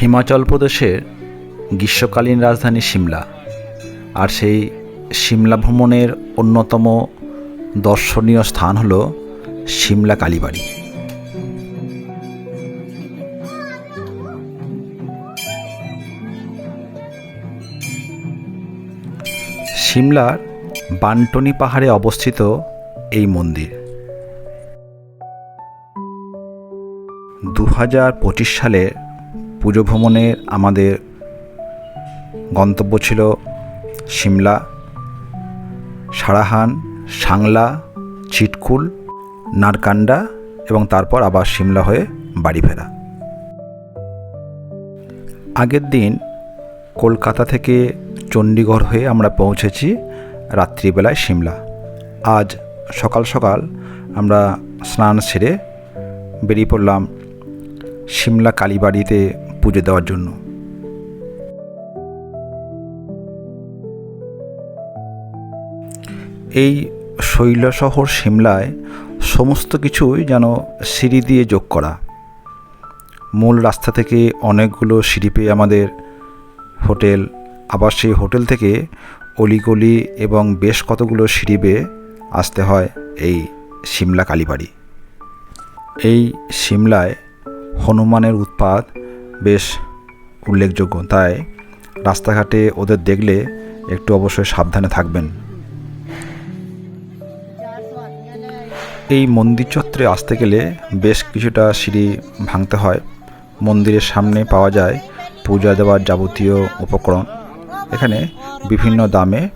হিমাচল প্রদেশের গ্রীষ্মকালীন রাজধানী সিমলা, আর সেই সিমলা ভ্রমণের অন্যতম দর্শনীয় স্থান হল সিমলা কালীবাড়ি। সিমলার বান্টনি পাহাড়ে অবস্থিত এই মন্দির। হাজার পঁচিশ সালে পুজো ভ্রমণের আমাদের গন্তব্য ছিল সিমলা, সারাহান, সাংলা, চিটকুল, নারকান্ডা এবং তারপর আবার সিমলা হয়ে বাড়ি ফেরা আগের দিন কলকাতা থেকে চণ্ডীগড় হয়ে আমরা পৌঁছেছি রাত্রিবেলায় সিমলা। আজ সকাল সকাল আমরা স্নান সেরে বেরিয়ে পড়লাম সিমলা কালীবাড়িতে পুজো দেওয়ার জন্য। এই শৈলশহর সিমলায় সমস্ত কিছুই যেন সিঁড়ি দিয়ে যোগ করা। মূল রাস্তা থেকে অনেকগুলো সিঁড়ি পেয়ে আমাদের হোটেল, আবার সেই হোটেল থেকে অলিগলি এবং বেশ কতগুলো সিঁড়ি বেয়ে আসতে হয় এই সিমলা কালীবাড়ি। এই সিমলায় হনুমানের উৎপাত বেশ উল্লেখযোগ্য। তাই রাস্তাঘাটে ওদের দেখলে একটু অবশ্যই সাবধানে থাকবেন। এই মন্দির চত্বরে আসতে গেলে বেশ কিছুটা সিঁড়ি ভাঙতে হয়। মন্দিরের সামনে পাওয়া যায় পূজা দেওয়ার যাবতীয় উপকরণ। এখানে বিভিন্ন দামে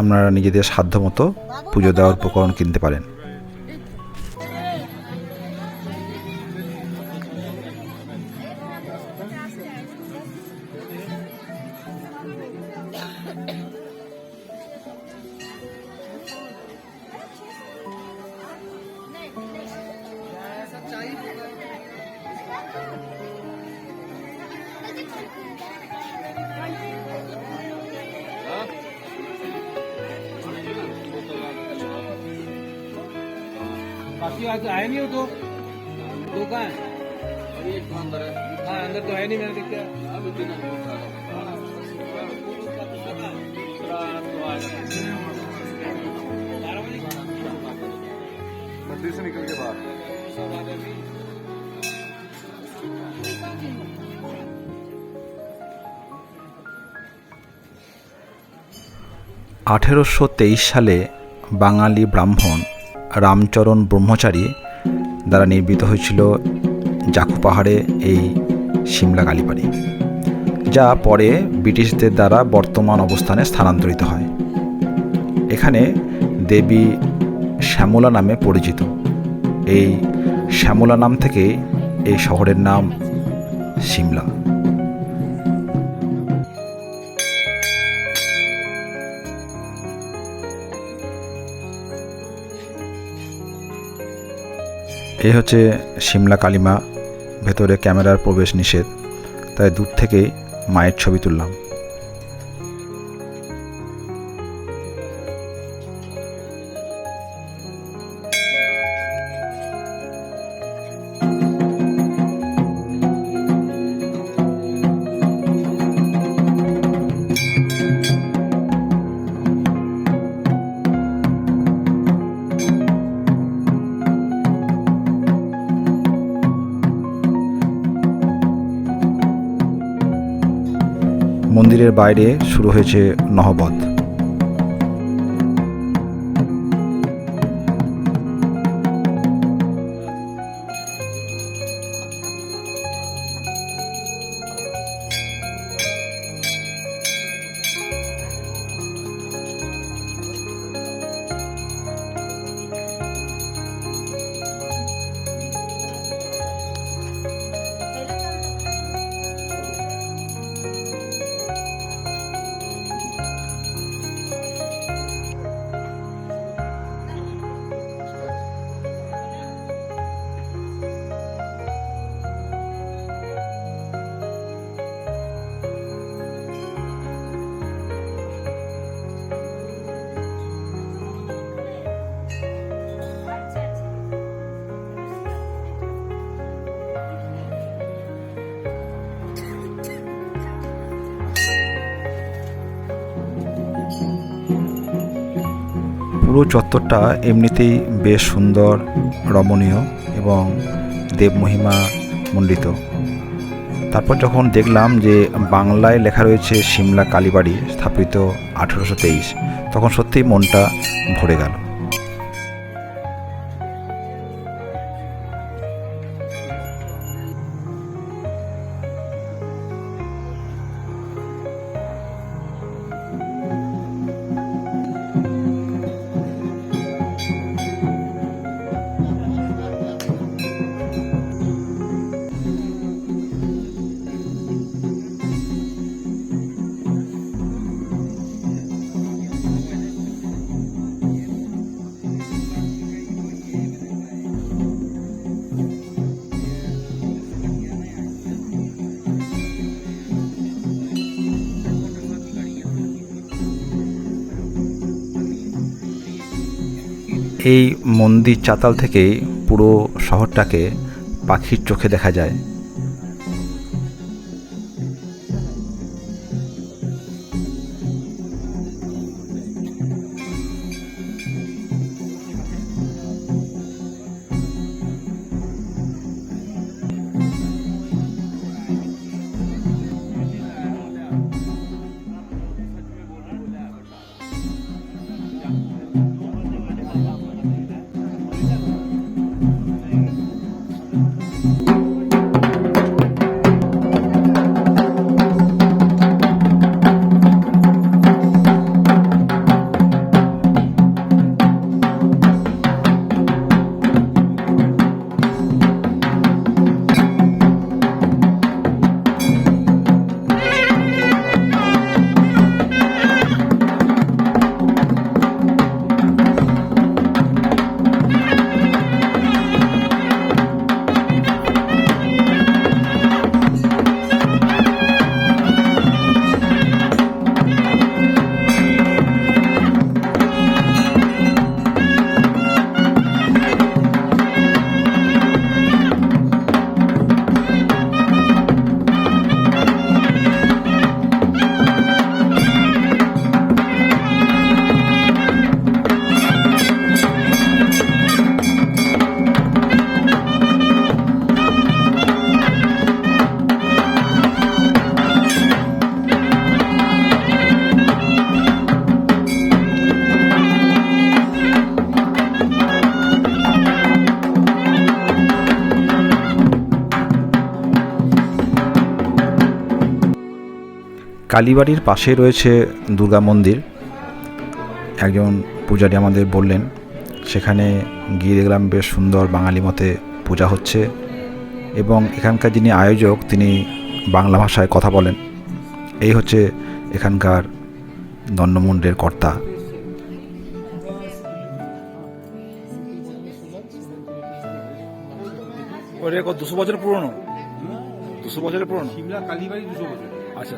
আপনারা নিজেদের সাধ্যমতো পুজো দেওয়ার উপকরণ কিনতে পারেন। बाकी आज आए नहीं हो तो दो कहाँ है हाँ अंदर तो है नहीं मैंने देखा मंदिर से निकल के बाहर আঠেরোশো তেইশ সালে বাঙালি ব্রাহ্মণ রামচরণ ব্রহ্মচারী দ্বারা নির্মিত হয়েছিল জাকু পাহাড়ে এই সিমলা কালীবাড়ি, যা পরে ব্রিটিশদের দ্বারা বর্তমান অবস্থানে স্থানান্তরিত হয়। এখানে দেবী শ্যামলা নামে পরিচিত। এই শ্যামলা নাম থেকে এই শহরের নাম সিমলা এই হচ্ছে সিমলা কালিমা ভেতরে ক্যামেরার প্রবেশ নিষেধ তাই দূর থেকেই মায়ের ছবি তুললাম। মন্দিরের বাইরে শুরু হয়েছে নহবত পুরো চত্বরটা এমনিতেই বেশ সুন্দর, রমণীয় এবং দেবমহিমা মণ্ডিত। তারপর যখন দেখলাম যে বাংলায় লেখা রয়েছে সিমলা কালীবাড়ি স্থাপিত আঠেরোশো তেইশ, তখন সত্যিই মনটা ভরে গেল। এই মন্দির চাতাল থেকেই পুরো শহরটাকে পাখির চোখে দেখা যায়। কালীবাড়ির পাশে রয়েছে দুর্গা মন্দির। একজন পূজারী আমাদের বললেন সেখানে গিয়ে দেখলাম বেশ সুন্দর বাঙালি মতে পূজা হচ্ছে। এবং এখানকার যিনি আয়োজক তিনি বাংলা ভাষায় কথা বলেন। এই হচ্ছে এখানকার দণ্ডমুণ্ডের কর্তা। দুশো বছর পুরনো? দুশো বছরের পুরনো? সিমলা কালীবাড়ি দুশো বছর। আচ্ছা।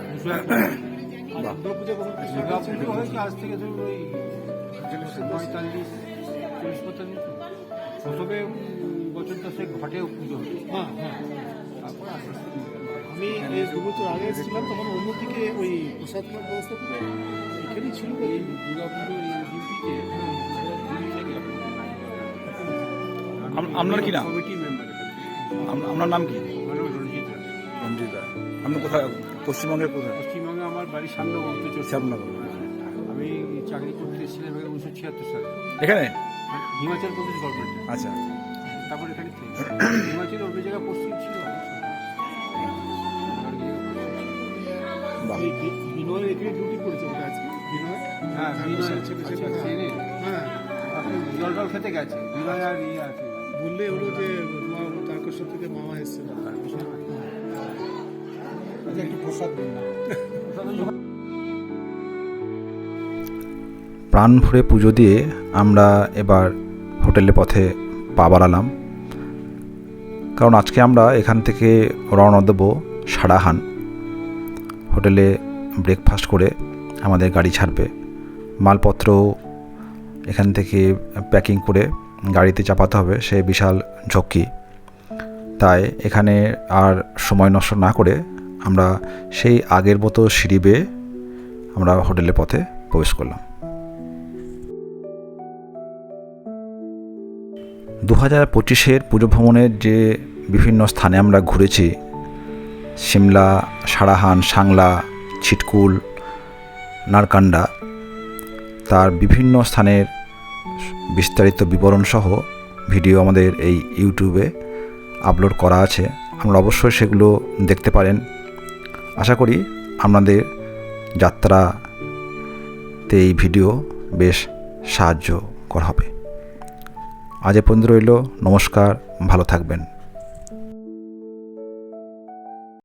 আজ থেকে ধরুন ওই পঁয়তাল্লিশ চল্লিশ পঁয়তাল্লিশ প্রথমে উম, বছর দশেক ঘাটেও পুজো হতো হ্যাঁ হ্যাঁ তারপর আস্তে আস্তে আমি এই দু বছর আগে এসেছিলাম তখন অন্যদিকে ওই প্রসাদ খাওয়ার ব্যবস্থা এখানেই ছিল এই দুর্গা এই ডিউটিতে আপনার কি নাম? কমিটি মেম্বার আপনার নাম কি? রঞ্জিত। রঞ্জিত আপনি কোথায়? পশ্চিমবঙ্গের কোথায় পশ্চিমবঙ্গে আমার বাড়ির সামনে বলতে চলছে শ্যামনগর আমি চাকরি করতে এসেছিলাম উনিশশো ছিয়াত্তর সালে। এখানে? হিমাচল প্রদেশ গভর্নমেন্টে আচ্ছা। তারপর এখানে থেকে হিমাচল অন্য জায়গায় পশ্চিম ছিল বাহ। ওই বিনয় এখানে ডিউটি করেছে আজকে। বিনয়? হ্যাঁ বিনয় ছেলে ছেলে আচ্ছা, হ্যাঁ। হ্যাঁ খেতে গেছে? বিনয় আর ইয়ে আছে। বললে হলো যে মা তারকেশ্বর থেকে মামা এসছে। আচ্ছা। প্রাণ ভরে পুজো দিয়ে আমরা এবার হোটেলের পথে পা বাড়ালাম। কারণ আজকে আমরা এখান থেকে রওনা দেবো সারাহান। হোটেলে ব্রেকফাস্ট করে আমাদের গাড়ি ছাড়বে। মালপত্র এখান থেকে প্যাকিং করে গাড়িতে চাপাতে হবে সে বিশাল ঝক্কি। তাই এখানে আর সময় নষ্ট না করে আমরা সেই আগের মতো সিঁড়ি বেয়ে আমরা হোটেলের পথে প্রবেশ করলাম। দু হাজার পঁচিশের পুজো ভ্রমণের যে বিভিন্ন স্থানে আমরা ঘুরেছি, সিমলা, সারাহান, সাংলা, ছিটকুল, নারকান্ডা, তার বিভিন্ন স্থানের বিস্তারিত বিবরণ সহ ভিডিও আমাদের এই ইউটিউবে আপলোড করা আছে। আমরা অবশ্যই সেগুলো দেখতে পারেন। আশা করি আপনাদের যাত্রাতে এই ভিডিও বেশ সাহায্য করা হবে। আজ এ পর্যন্ত রইল। নমস্কার, ভালো থাকবেন।